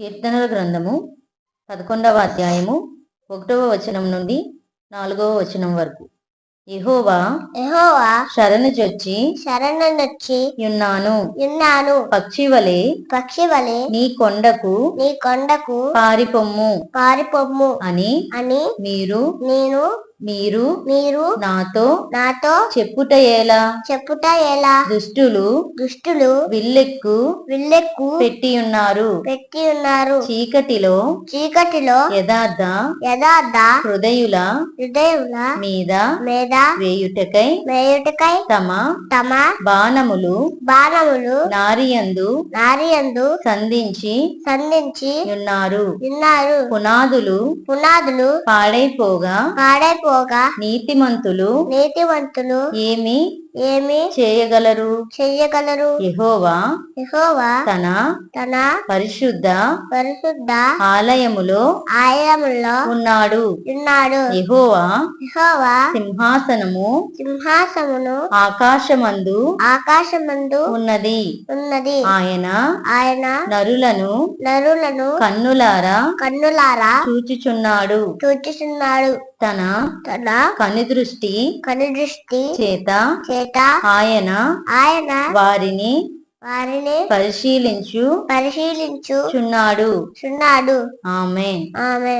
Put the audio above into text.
కీర్తనల గ్రంథము పదకొండవ అధ్యాయము ఒకటవ వచనం నుండి నాలుగవ వచనం వరకు. యెహోవా యెహోవా శరణు చొచ్చి శరణొచ్చి ఉన్నాను. ఉన్నాను. పక్షి వలె పక్షి వలె నీ కొండకు నీ కొండకు పారిపొమ్ము పారిపోమ్ము అని అని మీరు నేను మీరు మీరు నాతో నాతో చెప్పుట ఎలా? చెప్పుట ఎలా? దుష్టులు దుష్టులు విల్లెక్కు విల్లెక్కు పెట్టి ఉన్నారు పెట్టి ఉన్నారు చీకటిలో చీకటిలో యథార్థ యథార్థ హృదయుల హృదయుల మీద మీద వేయుటకై మేయుటకై తమ తమ బాణములు బాణములు నారియందు నారియందు సంధించి సంధించి ఉన్నారు. ఉన్నారు. పునాదులు పునాదులు పాడైపోగా పాడైపోగా నీతిమంతులు నీతివంతులు ఏమి ఏమి చేయగలరు? చెయ్యగలరు యెహోవా యెహోవా తన తన పరిశుద్ధ పరిశుద్ధ ఆలయములో ఆలయములో ఉన్నాడు. ఉన్నాడు. యెహోవా యెహోవా సింహాసనము సింహాసమును ఆకాశమందు ఆకాశమందు ఉన్నది. ఉన్నది. ఆయన ఆయన నరులను నరులను కన్నులారా కన్నులారా చూచుచున్నాడు. చూచుచున్నాడు. తన తన కనుదృష్టి కనుదృష్టి చేత చేత ఆయన ఆయన వారిని వారిని పరిశీలించు పరిశీలించు చున్నాడు. చున్నాడు. ఆమె ఆమె